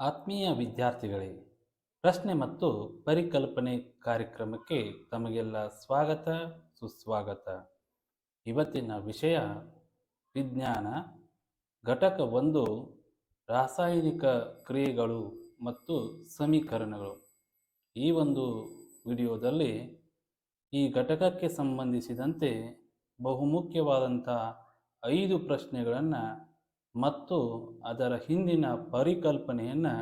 ಆತ್ಮೀಯ ವಿದ್ಯಾರ್ಥಿಗಳೇ, ಪ್ರಶ್ನೆ ಮತ್ತು ಪರಿಕಲ್ಪನೆ ಕಾರ್ಯಕ್ರಮಕ್ಕೆ ತಮಗೆಲ್ಲ ಸ್ವಾಗತ, ಸುಸ್ವಾಗತ. ಇವತ್ತಿನ ವಿಷಯ ವಿಜ್ಞಾನ. ಘಟಕ ಒಂದು, ರಾಸಾಯನಿಕ ಕ್ರಿಯೆಗಳು ಮತ್ತು ಸಮೀಕರಣಗಳು. ಈ ಒಂದು ವಿಡಿಯೋದಲ್ಲಿ ಈ ಘಟಕಕ್ಕೆ ಸಂಬಂಧಿಸಿದಂತೆ ಬಹುಮುಖ್ಯವಾದಂಥ ಐದು ಪ್ರಶ್ನೆಗಳನ್ನು ಮತ್ತು ಅದರ ಹಿಂದಿನ ಪರಿಕಲ್ಪನೆಯನ್ನು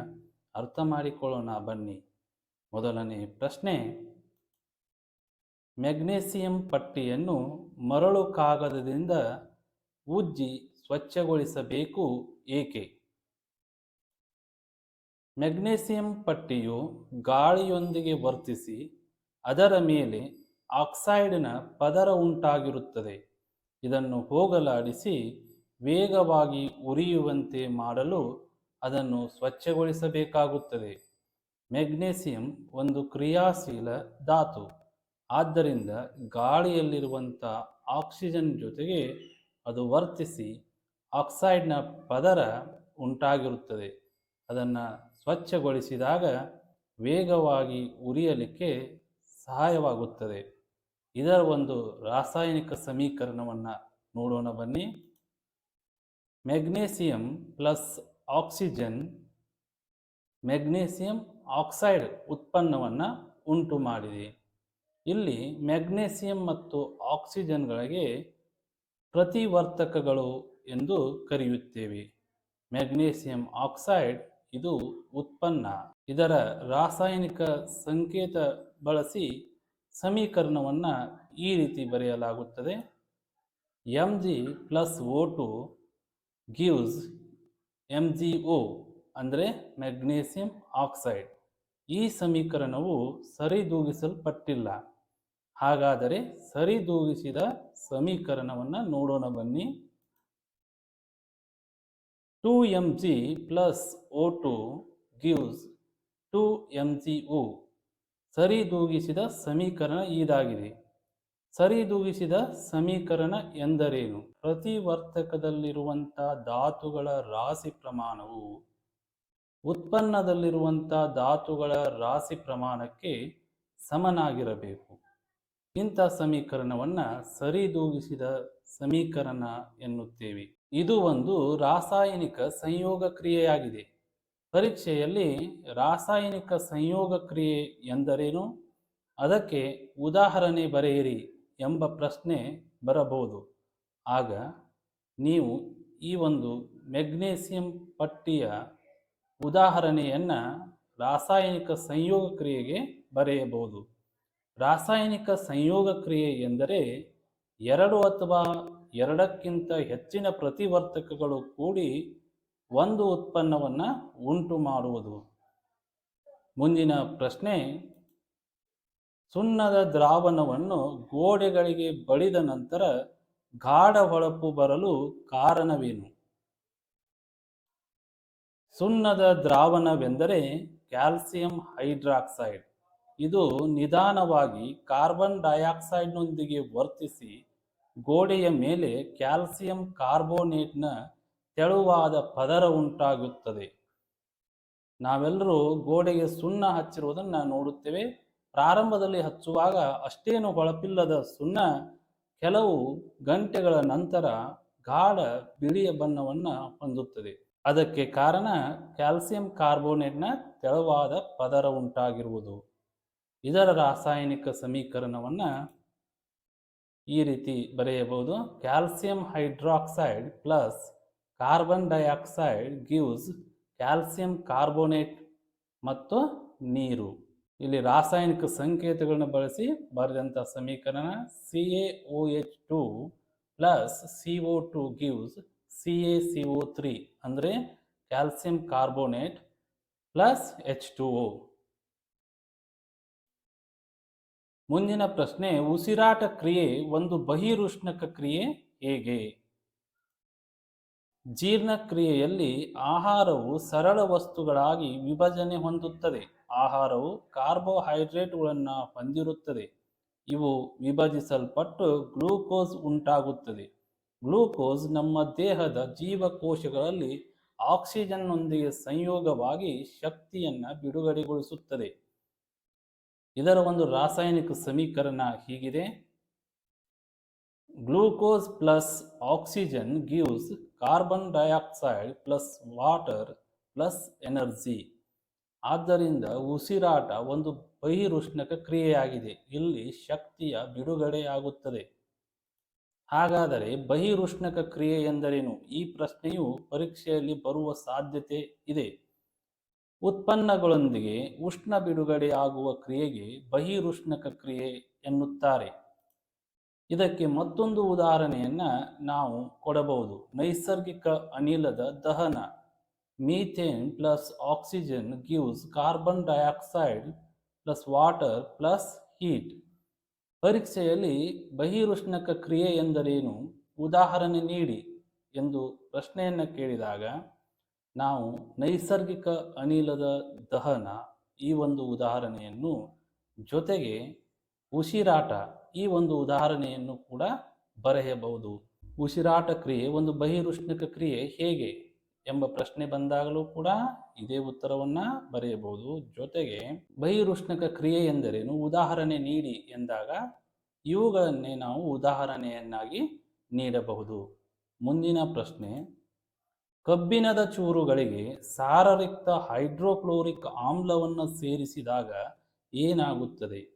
ಅರ್ಥ ಮಾಡಿಕೊಳ್ಳೋಣ ಬನ್ನಿ. ಮೊದಲನೇ ಪ್ರಶ್ನೆ, ಮೆಗ್ನೇಸಿಯಂ ಪಟ್ಟಿಯನ್ನು ಮರಳು ಕಾಗದದಿಂದ ಉಜ್ಜಿ ಸ್ವಚ್ಛಗೊಳಿಸಬೇಕು ಏಕೆ? ಮೆಗ್ನೇಸಿಯಂ ಪಟ್ಟಿಯು ಗಾಳಿಯೊಂದಿಗೆ ವರ್ತಿಸಿ ಅದರ ಮೇಲೆ ಆಕ್ಸೈಡ್ನ ಪದರ ಉಂಟಾಗಿರುತ್ತದೆ. ಇದನ್ನು ಹೋಗಲಾಡಿಸಿ ವೇಗವಾಗಿ ಉರಿಯುವಂತೆ ಮಾಡಲು ಅದನ್ನು ಸ್ವಚ್ಛಗೊಳಿಸಬೇಕಾಗುತ್ತದೆ. ಮೆಗ್ನೇಸಿಯಂ ಒಂದು ಕ್ರಿಯಾಶೀಲ ಧಾತು. ಆದ್ದರಿಂದ ಗಾಳಿಯಲ್ಲಿರುವಂಥ ಆಕ್ಸಿಜನ್ ಜೊತೆಗೆ ಅದು ವರ್ತಿಸಿ ಆಕ್ಸೈಡ್ನ ಪದರ ಉಂಟಾಗಿರುತ್ತದೆ. ಅದನ್ನು ಸ್ವಚ್ಛಗೊಳಿಸಿದಾಗ ವೇಗವಾಗಿ ಉರಿಯಲಿಕ್ಕೆ ಸಹಾಯವಾಗುತ್ತದೆ. ಇದರ ಒಂದು ರಾಸಾಯನಿಕ ಸಮೀಕರಣವನ್ನು ನೋಡೋಣ ಬನ್ನಿ. Magnesium plus oxygen magnesium oxide ಉತ್ಪನ್ನವನ್ನು ಉಂಟು ಮಾಡಿದೆ. ಇಲ್ಲಿ ಮೆಗ್ನೇಸಿಯಂ ಮತ್ತು ಆಕ್ಸಿಜನ್ಗಳಿಗೆ ಪ್ರತಿವರ್ತಕಗಳು ಎಂದು ಕರೆಯುತ್ತೇವೆ. ಮೆಗ್ನೇಸಿಯಂ ಆಕ್ಸೈಡ್ ಇದು ಉತ್ಪನ್ನ. ಇದರ ರಾಸಾಯನಿಕ ಸಂಕೇತ ಬಳಸಿ ಸಮೀಕರಣವನ್ನು ಈ ರೀತಿ ಬರೆಯಲಾಗುತ್ತದೆ. M G plus O two gives M G O ಅಂದರೆ ಮ್ಯಾಗ್ನೇಸಿಯಂ ಆಕ್ಸೈಡ್. ಈ ಸಮೀಕರಣವು ಸರಿದೂಗಿಸಲ್ಪಟ್ಟಿಲ್ಲ. ಹಾಗಾದರೆ ಸರಿದೂಗಿಸಿದ ಸಮೀಕರಣವನ್ನು ನೋಡೋಣ ಬನ್ನಿ. Two M G plus O two gives, two M G O ಸರಿದೂಗಿಸಿದ ಸಮೀಕರಣ ಇದಾಗಿದೆ. ಸರಿದೂಗಿಸಿದ ಸಮೀಕರಣ ಎಂದರೇನು? ಪ್ರತಿವರ್ತಕದಲ್ಲಿರುವಂಥ ಧಾತುಗಳ ರಾಶಿ ಪ್ರಮಾಣವು ಉತ್ಪನ್ನದಲ್ಲಿರುವಂಥ ಧಾತುಗಳ ರಾಶಿ ಪ್ರಮಾಣಕ್ಕೆ ಸಮನಾಗಿರಬೇಕು. ಇಂಥ ಸಮೀಕರಣವನ್ನು ಸರಿದೂಗಿಸಿದ ಸಮೀಕರಣ ಎನ್ನುತ್ತೇವೆ. ಇದು ಒಂದು ರಾಸಾಯನಿಕ ಸಂಯೋಗ ಕ್ರಿಯೆಯಾಗಿದೆ. ಪರೀಕ್ಷೆಯಲ್ಲಿ ರಾಸಾಯನಿಕ ಸಂಯೋಗ ಕ್ರಿಯೆ ಎಂದರೇನು? ಅದಕ್ಕೆ ಉದಾಹರಣೆ ಬರೆಯಿರಿ. ಎಂಬ ಪ್ರಶ್ನೆ ಬರಬಹುದು. ಆಗ ನೀವು ಈ ಒಂದು ಮೆಗ್ನೇಸಿಯಂ ಪಟ್ಟಿಯ ಉದಾಹರಣೆಯನ್ನು ರಾಸಾಯನಿಕ ಸಂಯೋಗ ಕ್ರಿಯೆಗೆ ಬರೆಯಬಹುದು. ರಾಸಾಯನಿಕ ಸಂಯೋಗ ಕ್ರಿಯೆ ಎಂದರೆ ಎರಡು ಅಥವಾ ಎರಡಕ್ಕಿಂತ ಹೆಚ್ಚಿನ ಪ್ರತಿವರ್ತಕಗಳು ಕೂಡಿ ಒಂದು ಉತ್ಪನ್ನವನ್ನು ಉಂಟು ಮಾಡುವುದು ಮುಂದಿನ ಪ್ರಶ್ನೆ ಸುಣ್ಣದ ದ್ರಾವಣವನ್ನು ಗೋಡೆಗಳಿಗೆ ಬಳಿದ ನಂತರ ಗಾಢ ಹೊಳಪು ಬರಲು ಕಾರಣವೇನು? ಸುಣ್ಣದ ದ್ರಾವಣವೆಂದರೆ ಕ್ಯಾಲ್ಸಿಯಂ ಹೈಡ್ರಾಕ್ಸೈಡ್. ಇದು ನಿಧಾನವಾಗಿ ಕಾರ್ಬನ್ ಡೈಆಕ್ಸೈಡ್ನೊಂದಿಗೆ ವರ್ತಿಸಿ ಗೋಡೆಯ ಮೇಲೆ ಕ್ಯಾಲ್ಸಿಯಂ ಕಾರ್ಬೋನೇಟ್ನ ತೆಳುವಾದ ಪದರ ಉಂಟಾಗುತ್ತದೆ. ನಾವೆಲ್ಲರೂ ಗೋಡೆಗೆ ಸುಣ್ಣ ಹಚ್ಚಿರುವುದನ್ನು ನೋಡುತ್ತೇವೆ. ಪ್ರಾರಂಭದಲ್ಲಿ ಹಚ್ಚುವಾಗ ಅಷ್ಟೇನು ಹೊಳಪಿಲ್ಲದ ಸುಣ್ಣ ಕೆಲವು ಗಂಟೆಗಳ ನಂತರ ಗಾಢ ಬಿಳಿಯ ಬಣ್ಣವನ್ನು ಹೊಂದುತ್ತದೆ. ಅದಕ್ಕೆ ಕಾರಣ ಕ್ಯಾಲ್ಸಿಯಂ ಕಾರ್ಬೋನೇಟ್ನ ತೆಳುವಾದ ಪದರ ಉಂಟಾಗಿರುವುದು. ಇದರ ರಾಸಾಯನಿಕ ಸಮೀಕರಣವನ್ನು ಈ ರೀತಿ ಬರೆಯಬಹುದು. Calcium hydroxide plus carbon dioxide gives calcium carbonate ಮತ್ತು ನೀರು. ಇಲ್ಲಿ ರಾಸಾಯನಿಕ ಸಂಕೇತಗಳನ್ನು ಬಳಸಿ ಬರೆದಂಥ ಸಮೀಕರಣ C A O H two plus C O two gives C A C O three ಅಂದರೆ calcium carbonate plus H two O ಮುಂದಿನ ಪ್ರಶ್ನೆ, ಉಸಿರಾಟ ಕ್ರಿಯೆ ಒಂದು ಬಹಿರುಷ್ಣಕ ಕ್ರಿಯೆ ಹೇಗೆ? ಜೀರ್ಣಕ್ರಿಯೆಯಲ್ಲಿ ಆಹಾರವು ಸರಳ ವಸ್ತುಗಳಾಗಿ ವಿಭಜನೆ ಹೊಂದುತ್ತದೆ. ಆಹಾರವು ಕಾರ್ಬೋಹೈಡ್ರೇಟ್ಗಳನ್ನು ಹೊಂದಿರುತ್ತದೆ. ಇವು ವಿಭಜಿಸಲ್ಪಟ್ಟು ಗ್ಲೂಕೋಸ್ ಉಂಟಾಗುತ್ತದೆ. ಗ್ಲೂಕೋಸ್ ನಮ್ಮ ದೇಹದ ಜೀವಕೋಶಗಳಲ್ಲಿ ಆಕ್ಸಿಜನ್ನೊಂದಿಗೆ ಸಂಯೋಗವಾಗಿ ಶಕ್ತಿಯನ್ನು ಬಿಡುಗಡೆಗೊಳಿಸುತ್ತದೆ. ಇದರ ಒಂದು ರಾಸಾಯನಿಕ ಸಮೀಕರಣ ಹೀಗಿದೆ. Glucose plus oxygen gives carbon dioxide plus water plus energy. ಆದ್ದರಿಂದ ಉಸಿರಾಟ ಒಂದು ಬಹಿರುಷ್ಣಕ ಕ್ರಿಯೆಯಾಗಿದೆ. ಇಲ್ಲಿ ಶಕ್ತಿಯ ಬಿಡುಗಡೆಯಾಗುತ್ತದೆ ಹಾಗಾದರೆ ಬಹಿರುಷ್ಣಕ ಕ್ರಿಯೆ ಎಂದರೇನು? ಈ ಪ್ರಶ್ನೆಯು ಪರೀಕ್ಷೆಯಲ್ಲಿ ಬರುವ ಸಾಧ್ಯತೆ ಇದೆ. ಉತ್ಪನ್ನಗಳೊಂದಿಗೆ ಉಷ್ಣ ಬಿಡುಗಡೆಯಾಗುವ ಕ್ರಿಯೆಗೆ ಬಹಿರುಷ್ಣಕ ಕ್ರಿಯೆ ಎನ್ನುತ್ತಾರೆ. ಇದಕ್ಕೆ ಮತ್ತೊಂದು ಉದಾಹರಣೆಯನ್ನು ನಾವು ಕೊಡಬಹುದು. ನೈಸರ್ಗಿಕ ಅನಿಲದ ದಹನ. Methane plus oxygen gives carbon dioxide plus water plus heat ಪರೀಕ್ಷೆಯಲ್ಲಿ ಬಹಿರುಷ್ಣಕ ಕ್ರಿಯೆ ಎಂದರೇನು? ಉದಾಹರಣೆ ನೀಡಿ ಎಂದು ಪ್ರಶ್ನೆಯನ್ನು ಕೇಳಿದಾಗ, ನಾವು ನೈಸರ್ಗಿಕ ಅನಿಲದ ದಹನ ಈ ಒಂದು ಉದಾಹರಣೆಯನ್ನು ಜೊತೆಗೆ ಉಸಿರಾಟ ಈ ಒಂದು ಉದಾಹರಣೆಯನ್ನು ಕೂಡ ಬರೆಯಬಹುದು. ಉಸಿರಾಟ ಕ್ರಿಯೆ ಒಂದು ಬಹಿರುಷ್ಣಕ ಕ್ರಿಯೆ ಹೇಗೆ? ಎಂಬ ಪ್ರಶ್ನೆ ಬಂದಾಗಲೂ ಕೂಡ ಇದೇ ಉತ್ತರವನ್ನ ಬರೆಯಬಹುದು. ಜೊತೆಗೆ ಬಹಿರುಷ್ಣಕ ಕ್ರಿಯೆ ಎಂದರೇನು? ಉದಾಹರಣೆ ನೀಡಿ ಎಂದಾಗ ಇವುಗಳನ್ನೇ ನಾವು ಉದಾಹರಣೆಯನ್ನಾಗಿ ನೀಡಬಹುದು. ಮುಂದಿನ ಪ್ರಶ್ನೆ, ಕಬ್ಬಿಣದ ಚೂರುಗಳಿಗೆ ಸಾರರಿಕ್ತ ಹೈಡ್ರೋಕ್ಲೋರಿಕ್ ಆಮ್ಲವನ್ನು ಸೇರಿಸಿದಾಗ ಏನಾಗುತ್ತದೆ?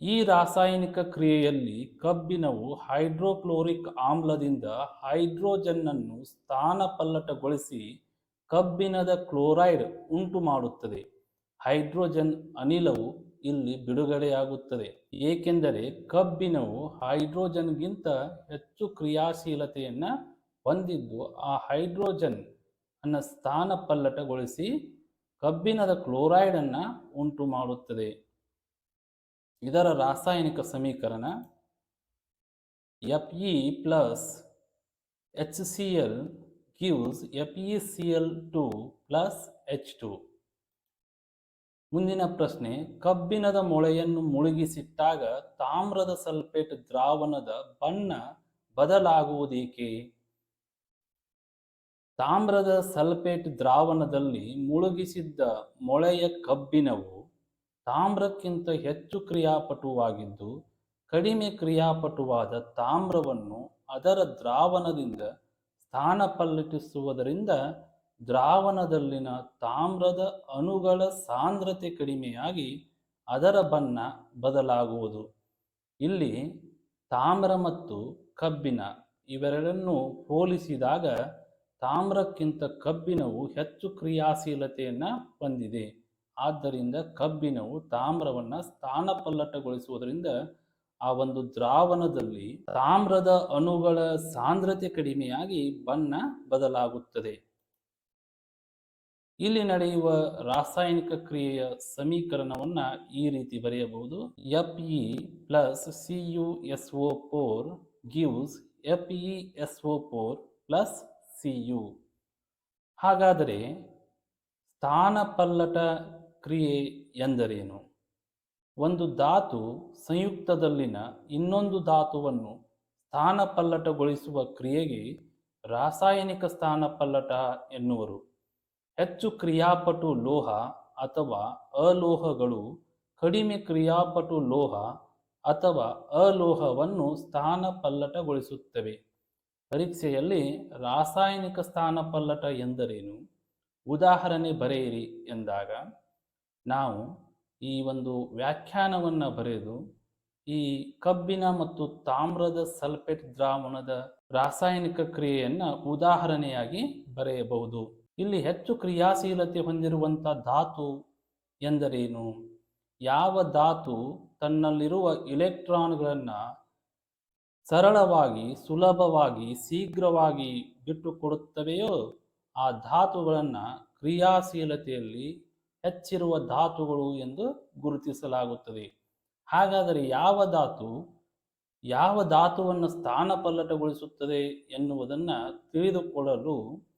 ಈ ರಾಸಾಯನಿಕ ಕ್ರಿಯೆಯಲ್ಲಿ ಕಬ್ಬಿನವು ಹೈಡ್ರೋಕ್ಲೋರಿಕ್ ಆಮ್ಲದಿಂದ ಹೈಡ್ರೋಜನ್ ಅನ್ನು ಸ್ಥಾನಪಲ್ಲಟಗೊಳಿಸಿ ಕಬ್ಬಿಣದ ಕ್ಲೋರೈಡ್ ಉಂಟು ಮಾಡುತ್ತದೆ ಹೈಡ್ರೋಜನ್ ಅನಿಲವು ಇಲ್ಲಿ ಬಿಡುಗಡೆಯಾಗುತ್ತದೆ. ಏಕೆಂದರೆ ಕಬ್ಬಿಣವು ಹೈಡ್ರೋಜನ್ಗಿಂತ ಹೆಚ್ಚು ಕ್ರಿಯಾಶೀಲತೆಯನ್ನು ಹೊಂದಿದ್ದು ಆ ಹೈಡ್ರೋಜನ್ ಅನ್ನು ಸ್ಥಾನಪಲ್ಲಟಗೊಳಿಸಿ ಕಬ್ಬಿಣದ ಕ್ಲೋರೈಡನ್ನು ಉಂಟು ಮಾಡುತ್ತದೆ ಇದರ ರಾಸಾಯನಿಕ ಸಮೀಕರಣ F E plus H C L gives F E C L two plus H two ಮುಂದಿನ ಪ್ರಶ್ನೆ, ಕಬ್ಬಿಣದ ಮೊಳೆಯನ್ನು ಮುಳುಗಿಸಿಟ್ಟಾಗ ತಾಮ್ರದ ಸಲ್ಫೇಟ್ ದ್ರಾವಣದ ಬಣ್ಣ ಬದಲಾಗುವುದೇಕೆ? ತಾಮ್ರದ ಸಲ್ಫೇಟ್ ದ್ರಾವಣದಲ್ಲಿ ಮುಳುಗಿಸಿದ್ದ ಮೊಳೆಯ ಕಬ್ಬಿಣವು ತಾಮ್ರಕ್ಕಿಂತ ಹೆಚ್ಚು ಕ್ರಿಯಾಪಟುವಾಗಿದ್ದು, ಕಡಿಮೆ ಕ್ರಿಯಾಪಟುವಾದ ತಾಮ್ರವನ್ನು ಅದರ ದ್ರಾವಣದಿಂದ ಸ್ಥಾನ ಪಲ್ಲಟಿಸುವುದರಿಂದ ದ್ರಾವಣದಲ್ಲಿನ ತಾಮ್ರದ ಅಣುಗಳ ಸಾಂದ್ರತೆ ಕಡಿಮೆಯಾಗಿ ಅದರ ಬಣ್ಣ ಬದಲಾಗುವುದು. ಇಲ್ಲಿ ತಾಮ್ರ ಮತ್ತು ಕಬ್ಬಿನ ಇವೆರಡನ್ನು ಹೋಲಿಸಿದಾಗ ತಾಮ್ರಕ್ಕಿಂತ ಕಬ್ಬಿನವು ಹೆಚ್ಚು ಕ್ರಿಯಾಶೀಲತೆಯನ್ನು ಹೊಂದಿದೆ. ಆದ್ದರಿಂದ ಕಬ್ಬಿಣವು ತಾಮ್ರವನ್ನು ಸ್ಥಾನಪಲ್ಲಟಗೊಳಿಸುವುದರಿಂದ ಆ ಒಂದು ದ್ರಾವಣದಲ್ಲಿ ತಾಮ್ರದ ಅಣುಗಳ ಸಾಂದ್ರತೆ ಕಡಿಮೆಯಾಗಿ ಬಣ್ಣ ಬದಲಾಗುತ್ತದೆ. ಇಲ್ಲಿ ನಡೆಯುವ ರಾಸಾಯನಿಕ ಕ್ರಿಯೆಯ ಸಮೀಕರಣವನ್ನ ಈ ರೀತಿ ಬರೆಯಬಹುದು. F E plus C U S O four gives F E S O four plus C U ಹಾಗಾದರೆ ಸ್ಥಾನಪಲ್ಲಟ ಕ್ರಿಯೆ ಎಂದರೇನು? ಒಂದು ಧಾತು ಸಂಯುಕ್ತದಲ್ಲಿನ ಇನ್ನೊಂದು ಧಾತುವನ್ನು ಸ್ಥಾನಪಲ್ಲಟಗೊಳಿಸುವ ಕ್ರಿಯೆಗೆ ರಾಸಾಯನಿಕ ಸ್ಥಾನಪಲ್ಲಟ ಎನ್ನುವರು. ಹೆಚ್ಚು ಕ್ರಿಯಾಪಟು ಲೋಹ ಅಥವಾ ಅಲೋಹಗಳು ಕಡಿಮೆ ಕ್ರಿಯಾಪಟು ಲೋಹ ಅಥವಾ ಅಲೋಹವನ್ನು ಸ್ಥಾನಪಲ್ಲಟಗೊಳಿಸುತ್ತವೆ. ಪರೀಕ್ಷೆಯಲ್ಲಿ ರಾಸಾಯನಿಕ ಸ್ಥಾನಪಲ್ಲಟ ಎಂದರೇನು? ಉದಾಹರಣೆ ಬರೆಯಿರಿ ಎಂದಾಗ ನಾವು ಈ ಒಂದು ವ್ಯಾಖ್ಯಾನವನ್ನು ಬರೆದು ಈ ಕಬ್ಬಿನ ಮತ್ತು ತಾಮ್ರದ ಸಲ್ಫೇಟ್ ದ್ರಾವಣದ ರಾಸಾಯನಿಕ ಕ್ರಿಯೆಯನ್ನು ಉದಾಹರಣೆಯಾಗಿ ಬರೆಯಬಹುದು. ಇಲ್ಲಿ ಹೆಚ್ಚು ಕ್ರಿಯಾಶೀಲತೆ ಹೊಂದಿರುವಂಥ ಧಾತು ಎಂದರೇನು? ಯಾವ ಧಾತು ತನ್ನಲ್ಲಿರುವ ಇಲೆಕ್ಟ್ರಾನ್ಗಳನ್ನು ಸರಳವಾಗಿ, ಸುಲಭವಾಗಿ, ಶೀಘ್ರವಾಗಿ ಬಿಟ್ಟುಕೊಡುತ್ತವೆಯೋ, ಆ ಧಾತುಗಳನ್ನು ಕ್ರಿಯಾಶೀಲತೆಯಲ್ಲಿ ಹೆಚ್ಚಿರುವ ಧಾತುಗಳು ಎಂದು ಗುರುತಿಸಲಾಗುತ್ತದೆ. ಹಾಗಾದರೆ ಯಾವ ಧಾತು ಯಾವ ಧಾತುವನ್ನು ಸ್ಥಾನಪಲ್ಲಟಗೊಳಿಸುತ್ತದೆ ಎನ್ನುವುದನ್ನು ತಿಳಿದುಕೊಳ್ಳಲು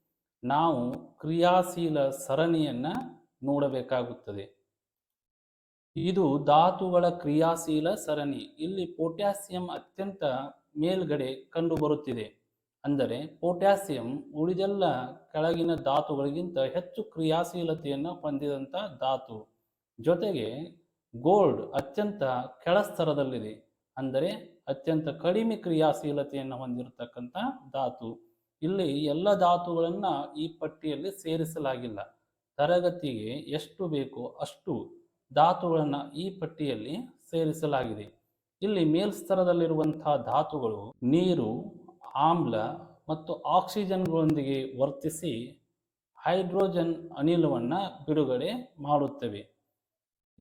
ನಾವು ಕ್ರಿಯಾಶೀಲ ಸರಣಿಯನ್ನು ನೋಡಬೇಕಾಗುತ್ತದೆ. ಇದು ಧಾತುಗಳ ಕ್ರಿಯಾಶೀಲ ಸರಣಿ. ಇಲ್ಲಿ ಪೊಟ್ಯಾಸಿಯಂ ಅತ್ಯಂತ ಮೇಲ್ಗಡೆ ಕಂಡುಬರುತ್ತಿದೆ. ಅಂದರೆ ಪೊಟ್ಯಾಸಿಯಂ ಉಳಿದೆಲ್ಲ ಕೆಳಗಿನ ಧಾತುಗಳಿಗಿಂತ ಹೆಚ್ಚು ಕ್ರಿಯಾಶೀಲತೆಯನ್ನು ಹೊಂದಿದಂಥ ಧಾತು. ಜೊತೆಗೆ ಗೋಲ್ಡ್ ಅತ್ಯಂತ ಕೆಳಸ್ತರದಲ್ಲಿದೆ, ಅಂದರೆ ಅತ್ಯಂತ ಕಡಿಮೆ ಕ್ರಿಯಾಶೀಲತೆಯನ್ನು ಹೊಂದಿರತಕ್ಕಂಥ ಧಾತು. ಇಲ್ಲಿ ಎಲ್ಲ ಧಾತುಗಳನ್ನು ಈ ಪಟ್ಟಿಯಲ್ಲಿ ಸೇರಿಸಲಾಗಿಲ್ಲ. ತರಗತಿಗೆ ಎಷ್ಟು ಬೇಕೋ ಅಷ್ಟು ಧಾತುಗಳನ್ನು ಈ ಪಟ್ಟಿಯಲ್ಲಿ ಸೇರಿಸಲಾಗಿದೆ. ಇಲ್ಲಿ ಮೇಲ್ಸ್ತರದಲ್ಲಿರುವಂತಹ ಧಾತುಗಳು ನೀರು ಆಮ್ಲ ಮತ್ತು ಆಕ್ಸಿಜನ್ಗಳೊಂದಿಗೆ ವರ್ತಿಸಿ ಹೈಡ್ರೋಜನ್ ಅನಿಲವನ್ನು ಬಿಡುಗಡೆ ಮಾಡುತ್ತವೆ.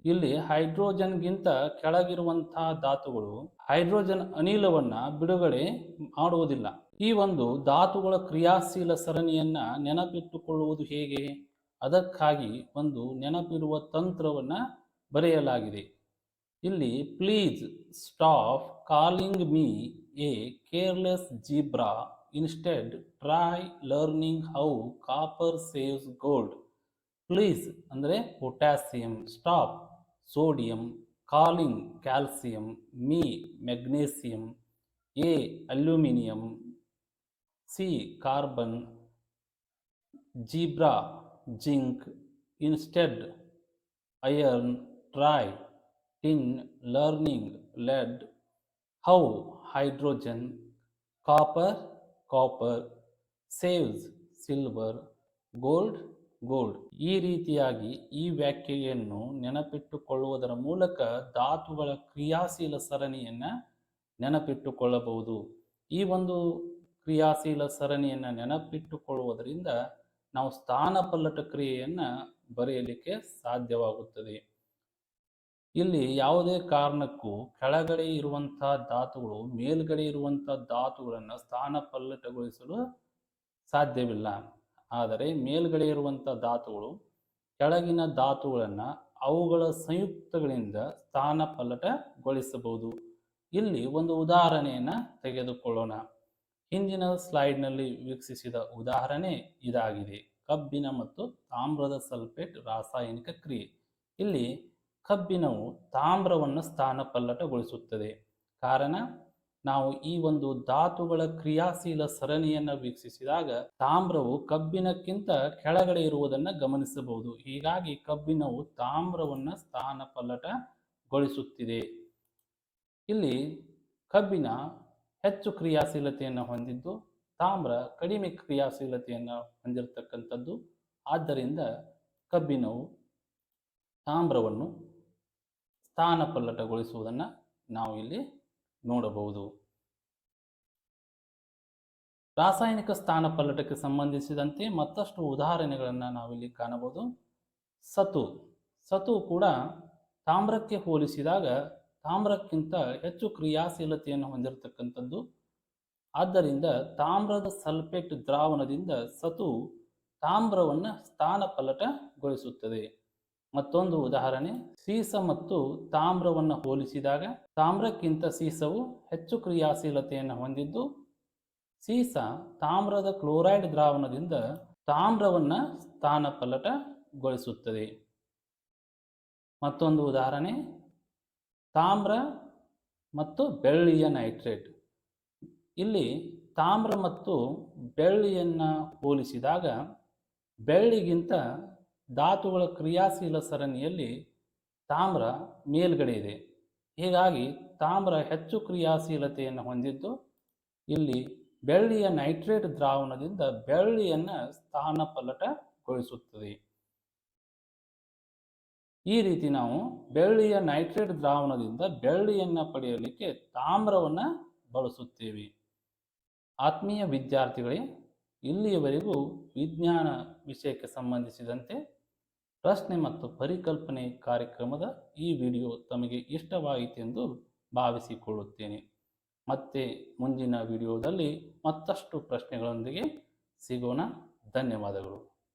ಇಲ್ಲಿ ಹೈಡ್ರೋಜನ್ಗಿಂತ ಕೆಳಗಿರುವಂತಹ ಧಾತುಗಳು ಹೈಡ್ರೋಜನ್ ಅನಿಲವನ್ನು ಬಿಡುಗಡೆ ಮಾಡುವುದಿಲ್ಲ. ಈ ಒಂದು ಧಾತುಗಳ ಕ್ರಿಯಾಶೀಲ ಸರಣಿಯನ್ನ ನೆನಪಿಟ್ಟುಕೊಳ್ಳುವುದು ಹೇಗೆ? ಅದಕ್ಕಾಗಿ ಒಂದು ನೆನಪಿರುವ ತಂತ್ರವನ್ನು ಬರೆಯಲಾಗಿದೆ. ಇಲ್ಲಿ please stop calling me a careless zebra instead try learning how copper saves gold please ಅಂದರೆ potassium stop sodium calling calcium me magnesium a aluminium C carbon zebra zinc instead iron try tin learning lead how hydrogen copper copper saves silver gold gold ಈ ರೀತಿಯಾಗಿ ಈ ವ್ಯಾಖ್ಯೆಯನ್ನು ನೆನಪಿಟ್ಟುಕೊಳ್ಳುವುದರ ಮೂಲಕ ಧಾತುಗಳ ಕ್ರಿಯಾಶೀಲ ಸರಣಿಯನ್ನು ನೆನಪಿಟ್ಟುಕೊಳ್ಳಬಹುದು. ಈ ಒಂದು ಕ್ರಿಯಾಶೀಲ ಸರಣಿಯನ್ನು ನೆನಪಿಟ್ಟುಕೊಳ್ಳುವುದರಿಂದ ನಾವು ಸ್ಥಾನಪಲ್ಲಟ ಕ್ರಿಯೆಯನ್ನು ಬರೆಯಲಿಕ್ಕೆ ಸಾಧ್ಯವಾಗುತ್ತದೆ. ಇಲ್ಲಿ ಯಾವುದೇ ಕಾರಣಕ್ಕೂ ಕೆಳಗಡೆ ಇರುವಂತಹ ಧಾತುಗಳು, ಮೇಲ್ಗಡೆ ಇರುವಂತಹ ಧಾತುಗಳನ್ನು ಸ್ಥಾನಪಲ್ಲಟಗೊಳಿಸಲು ಸಾಧ್ಯವಿಲ್ಲ. ಆದರೆ ಮೇಲ್ಗಡೆ ಇರುವಂಥ ಧಾತುಗಳು, ಕೆಳಗಿನ ಧಾತುಗಳನ್ನು ಅವುಗಳ ಸಂಯುಕ್ತಗಳಿಂದ ಸ್ಥಾನಪಲ್ಲಟಗೊಳಿಸಬಹುದು. ಇಲ್ಲಿ ಒಂದು ಉದಾಹರಣೆಯನ್ನು ತೆಗೆದುಕೊಳ್ಳೋಣ. ಹಿಂದಿನ ಸ್ಲೈಡ್ನಲ್ಲಿ ವೀಕ್ಷಿಸಿದ ಉದಾಹರಣೆ ಇದಾಗಿದೆ. ಕಬ್ಬಿನ ಮತ್ತು ತಾಮ್ರದ ಸಲ್ಫೇಟ್ ರಾಸಾಯನಿಕ ಕ್ರಿಯೆ. ಇಲ್ಲಿ ಕಬ್ಬಿಣವು ತಾಮ್ರವನ್ನು ಸ್ಥಾನಪಲ್ಲಟಗೊಳಿಸುತ್ತದೆ. ಕಾರಣ, ನಾವು ಈ ಒಂದು ಧಾತುಗಳ ಕ್ರಿಯಾಶೀಲ ಸರಣಿಯನ್ನು ವೀಕ್ಷಿಸಿದಾಗ ತಾಮ್ರವು ಕಬ್ಬಿಣಕ್ಕಿಂತ ಕೆಳಗಡೆ ಇರುವುದನ್ನು ಗಮನಿಸಬಹುದು. ಹೀಗಾಗಿ ಕಬ್ಬಿಣವು ತಾಮ್ರವನ್ನು ಸ್ಥಾನಪಲ್ಲಟಗೊಳಿಸುತ್ತಿದೆ. ಇಲ್ಲಿ ಕಬ್ಬಿಣ ಹೆಚ್ಚು ಕ್ರಿಯಾಶೀಲತೆಯನ್ನು ಹೊಂದಿದ್ದು, ತಾಮ್ರ ಕಡಿಮೆ ಕ್ರಿಯಾಶೀಲತೆಯನ್ನು ಹೊಂದಿರತಕ್ಕಂಥದ್ದು. ಆದ್ದರಿಂದ ಕಬ್ಬಿಣವು ತಾಮ್ರವನ್ನು ಸ್ಥಾನಪಲ್ಲಟಗೊಳಿಸುವುದನ್ನು ನಾವು ಇಲ್ಲಿ ನೋಡಬಹುದು. ರಾಸಾಯನಿಕ ಸ್ಥಾನಪಲ್ಲಟಕ್ಕೆ ಸಂಬಂಧಿಸಿದಂತೆ ಮತ್ತಷ್ಟು ಉದಾಹರಣೆಗಳನ್ನು ನಾವಿಲ್ಲಿ ಕಾಣಬಹುದು. ಸತು ಸತು ಕೂಡ ತಾಮ್ರಕ್ಕೆ ಹೋಲಿಸಿದಾಗ ತಾಮ್ರಕ್ಕಿಂತ ಹೆಚ್ಚು ಕ್ರಿಯಾಶೀಲತೆಯನ್ನು ಹೊಂದಿರತಕ್ಕಂಥದ್ದು. ಆದ್ದರಿಂದ ತಾಮ್ರದ ಸಲ್ಫೇಟ್ ದ್ರಾವಣದಿಂದ ಸತು ತಾಮ್ರವನ್ನು ಸ್ಥಾನಪಲ್ಲಟಗೊಳಿಸುತ್ತದೆ. ಮತ್ತೊಂದು ಉದಾಹರಣೆ, ಸೀಸ ಮತ್ತು ತಾಮ್ರವನ್ನು ಹೋಲಿಸಿದಾಗ ತಾಮ್ರಕ್ಕಿಂತ ಸೀಸವು ಹೆಚ್ಚು ಕ್ರಿಯಾಶೀಲತೆಯನ್ನು ಹೊಂದಿದ್ದು, ಸೀಸ ತಾಮ್ರದ ಕ್ಲೋರೈಡ್ ದ್ರಾವಣದಿಂದ ತಾಮ್ರವನ್ನು ಸ್ಥಾನಪಲ್ಲಟಗೊಳಿಸುತ್ತದೆ. ಮತ್ತೊಂದು ಉದಾಹರಣೆ, ತಾಮ್ರ ಮತ್ತು ಬೆಳ್ಳಿಯ ನೈಟ್ರೇಟ್. ಇಲ್ಲಿ ತಾಮ್ರ ಮತ್ತು ಬೆಳ್ಳಿಯನ್ನು ಹೋಲಿಸಿದಾಗ ಬೆಳ್ಳಿಗಿಂತ ಧಾತುಗಳ ಕ್ರಿಯಾಶೀಲ ಸರಣಿಯಲ್ಲಿ ತಾಮ್ರ ಮೇಲ್ಗಡೆ ಇದೆ. ಹೀಗಾಗಿ ತಾಮ್ರ ಹೆಚ್ಚು ಕ್ರಿಯಾಶೀಲತೆಯನ್ನು ಹೊಂದಿದ್ದು, ಇಲ್ಲಿ ಬೆಳ್ಳಿಯ ನೈಟ್ರೇಟ್ ದ್ರಾವಣದಿಂದ ಬೆಳ್ಳಿಯನ್ನು ಸ್ಥಾನಪಲ್ಲಟಗೊಳಿಸುತ್ತದೆ. ಈ ರೀತಿ ನಾವು ಬೆಳ್ಳಿಯ ನೈಟ್ರೇಟ್ ದ್ರಾವಣದಿಂದ ಬೆಳ್ಳಿಯನ್ನು ಪಡೆಯಲಿಕ್ಕೆ ತಾಮ್ರವನ್ನು ಬಳಸುತ್ತೇವೆ. ಆತ್ಮೀಯ ವಿದ್ಯಾರ್ಥಿಗಳೇ, ಇಲ್ಲಿಯವರೆಗೂ ವಿಜ್ಞಾನ ವಿಷಯಕ್ಕೆ ಸಂಬಂಧಿಸಿದಂತೆ ಪ್ರಶ್ನೆ ಮತ್ತು ಪರಿಕಲ್ಪನೆ ಕಾರ್ಯಕ್ರಮದ ಈ ವಿಡಿಯೋ ತಮಗೆ ಇಷ್ಟವಾಯಿತೆಂದು ಭಾವಿಸಿಕೊಳ್ಳುತ್ತೇನೆ. ಮತ್ತೆ ಮುಂದಿನ ವಿಡಿಯೋದಲ್ಲಿ ಮತ್ತಷ್ಟು ಪ್ರಶ್ನೆಗಳೊಂದಿಗೆ ಸಿಗೋಣ. ಧನ್ಯವಾದಗಳು.